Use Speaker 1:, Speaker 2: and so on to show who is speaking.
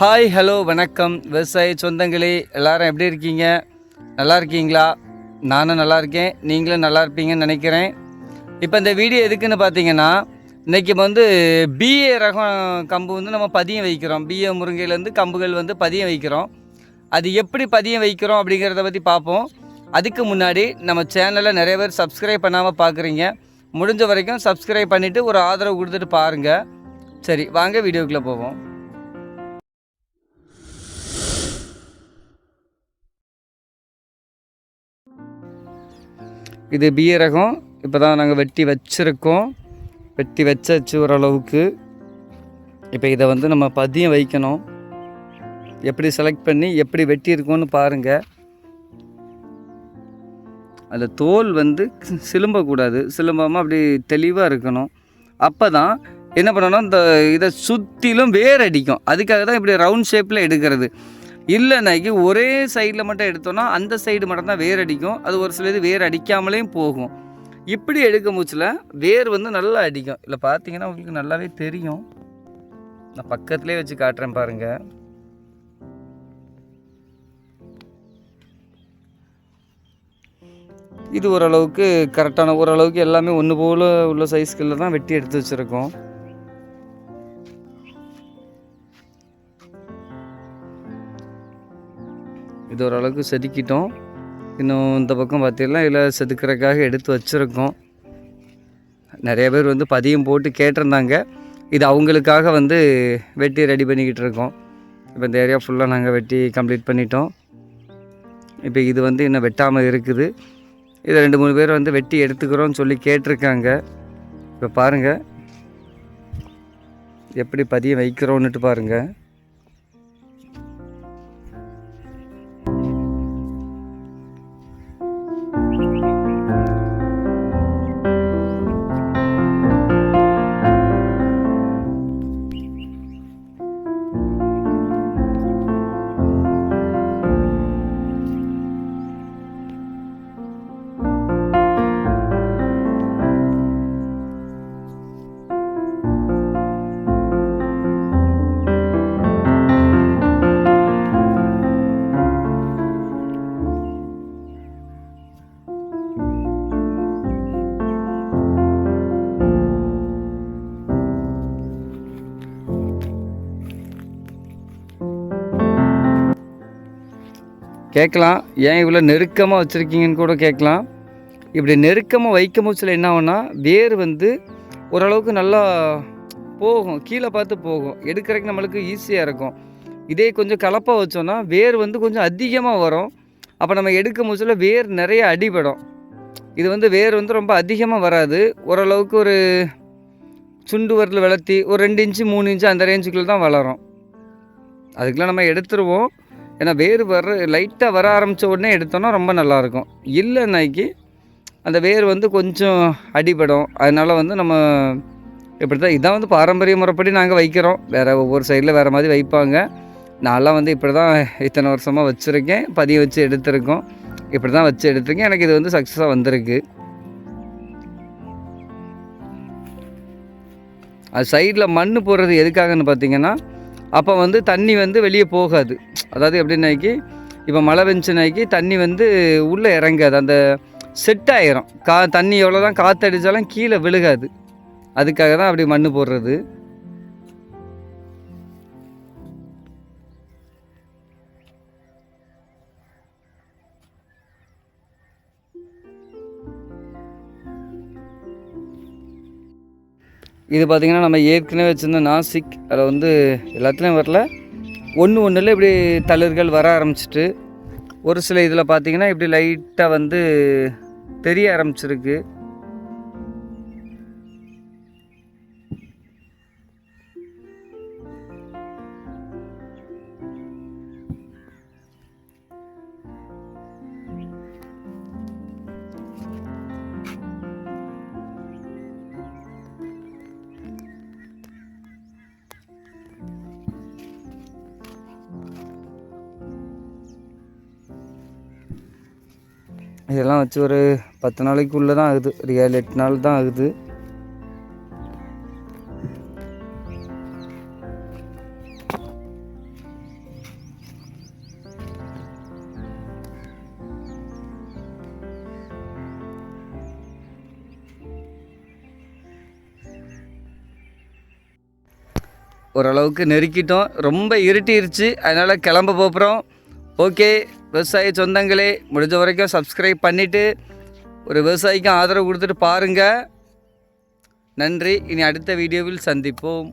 Speaker 1: hi hello வணக்கம் விவசாய சொந்தங்களே எல்லாரும் எப்படி இருக்கீங்க நல்லா இருக்கீங்களா நானும் நல்லா இருக்கேன் நீங்களும் நல்லா இருப்பீங்கன்னு நினைக்கிறேன் இப்போ இந்த வீடியோ எதுக்குன்னு பார்த்தீங்கன்னா இன்றைக்கி வந்து பிஏ ரகம் கம்பு வந்து நம்ம பதியம் வைக்கிறோம் பிஏ முருங்கையிலேருந்து கம்புகள் வந்து பதியம் வைக்கிறோம் அது எப்படி பதியம் வைக்கிறோம் அப்படிங்கிறத பற்றி பார்ப்போம் அதுக்கு முன்னாடி நம்ம சேனலை நிறைய பேர் சப்ஸ்கிரைப் பண்ணாமல் பார்க்குறீங்க முடிஞ்ச வரைக்கும் சப்ஸ்கிரைப் பண்ணிவிட்டு ஒரு ஆதரவு கொடுத்துட்டு பாருங்கள் சரி வாங்க வீடியோக்குள்ளே போவோம் இது பீரகம் இப்போ தான் நாங்கள் வெட்டி வச்சுருக்கோம் வெட்டி வச்சாச்சு ஓரளவுக்கு இப்போ இதை வந்து நம்ம பதியம் வைக்கணும் எப்படி செலக்ட் பண்ணி எப்படி வெட்டியிருக்கோன்னு பாருங்கள் அந்த தோல் வந்து சிலும்பக்கூடாது சிலும்பாமல் அப்படி தெளிவாக இருக்கணும் அப்போ தான் என்ன பண்ணணும் இந்த இதை சுற்றிலும் வேர் அடிக்கும் அதுக்காக தான் இப்படி ரவுண்ட் ஷேப்பில் எடுக்கிறது இல்லைனாக்கி ஒரே சைடில் மட்டும் எடுத்தோன்னா அந்த சைடு மட்டும்தான் வேர் அடிக்கும் அது ஒரு சில இது வேர் அடிக்காமலேயும் போகும் இப்படி எடுக்க மூச்சில் வேர் வந்து நல்லா அடிக்கும் இல்லை பார்த்தீங்கன்னா உங்களுக்கு நல்லாவே தெரியும் நான் பக்கத்துலேயே வச்சு காட்டுறேன் பாருங்கள் இது ஓரளவுக்கு கரெக்டான ஓரளவுக்கு எல்லாமே ஒன்று போல் உள்ள சைஸ்களில் தான் வெட்டி எடுத்து வச்சுருக்கோம் இது ஓரளவுக்கு செதுக்கிட்டோம் இன்னும் இந்த பக்கம் பார்த்தீங்கன்னா இல்லை செதுக்கிறதுக்காக எடுத்து வச்சுருக்கோம் நிறைய பேர் வந்து பதியம் போட்டு கேட்டிருந்தாங்க இது அவங்களுக்காக வந்து வெட்டி ரெடி பண்ணிக்கிட்டு இருக்கோம் இப்போ இந்த ஏரியா ஃபுல்லாக நாங்கள் வெட்டி கம்ப்ளீட் பண்ணிட்டோம் இப்போ இது வந்து இன்னும் வெட்டாமல் இருக்குது இதை ரெண்டு மூணு பேர் வந்து வெட்டி எடுத்துக்கிறோன்னு சொல்லி கேட்டிருக்காங்க இப்போ பாருங்கள் எப்படி பதியம் வைக்கிறோன்னுட்டு பாருங்கள் கேட்கலாம் ஏன் இவ்வளோ நெருக்கமாக வச்சுருக்கீங்கன்னு கூட கேட்கலாம் இப்படி நெருக்கமாக வைக்கும் போது என்ன ஆகும்னா வேர் வந்து ஓரளவுக்கு நல்லா போகும் கீழே பார்த்து போகும் எடுக்கிறதுக்கு நம்மளுக்கு ஈஸியாக இருக்கும் இதே கொஞ்சம் கலப்பாக வச்சோன்னா வேர் வந்து கொஞ்சம் அதிகமாக வரும் அப்போ நம்ம எடுக்கும் போதுல வேர் நிறைய அடிபடும் இது வந்து வேர் வந்து ரொம்ப அதிகமாக வராது ஓரளவுக்கு ஒரு சுண்டு வரல வளர்த்தி ஒரு ரெண்டு இன்ச்சு மூணு இன்ச்சு அந்த ரேஞ்சுக்குள்ளே தான் வளரும் அதுக்கெலாம் நம்ம எடுத்துருவோம் ஏன்னா வேர் வர லைட்டாக வர ஆரம்பித்த உடனே எடுத்தோன்னா ரொம்ப நல்லாயிருக்கும் இல்லைன்னாக்கி அந்த வேர் வந்து கொஞ்சம் அடிபடும் அதனால் வந்து நம்ம இப்படி தான் இதான் வந்து பாரம்பரிய முறைப்படி நாங்கள் வைக்கிறோம் வேறு ஒவ்வொரு சைடில் வேறு மாதிரி வைப்பாங்க நான்லாம் வந்து இப்படி தான் இத்தனை வருஷமாக வச்சுருக்கேன் பதிய வச்சு எடுத்திருக்கோம் இப்படி தான் வச்சு எடுத்திருக்கேன் எனக்கு இது வந்து சக்ஸஸாக வந்திருக்கு அது சைடில் மண் போடுறது எதுக்காகன்னு பார்த்தீங்கன்னா அப்போ வந்து தண்ணி வந்து வெளியே போகாது அதாவது எப்படின்னாக்கி இப்போ மழை பெஞ்சுனாக்கி தண்ணி வந்து உள்ளே இறங்காது அந்த செட் ஆகிரும் கா தண்ணி எவ்வளோ தான் காற்றடித்தாலும் கீழே விழுகாது அதுக்காக தான் அப்படி மண் போடுறது இது பார்த்திங்கன்னா நம்ம ஏற்கனவே வச்சுருந்த நாசிக் அதில் வந்து எல்லாத்துலேயும் வரல ஒன்று ஒன்றில் இப்படி தளிர்கள் வர ஆரம்பிச்சிட்டு ஒரு சில இதில் பார்த்திங்கன்னா இப்படி லைட்டாக வந்து தெரிய ஆரம்பிச்சிருக்கு இதெல்லாம் வச்சு ஒரு பத்து நாளைக்குள்ளே தான் ஆகுது ஒரு ஏழு எட்டு நாள் தான் ஆகுது ஓரளவுக்கு நெருக்கிட்டோம் ரொம்ப இருட்டிருச்சு அதனால் கிளம்ப போகிறோம் ஓகே விவசாய சொந்தங்களே முடிஞ்ச வரைக்கும் சப்ஸ்கிரைப் பண்ணிவிட்டு ஒரு விவசாயிக்கும் ஆதரவு கொடுத்துட்டு பாருங்கள் நன்றி இனி அடுத்த வீடியோவில் சந்திப்போம்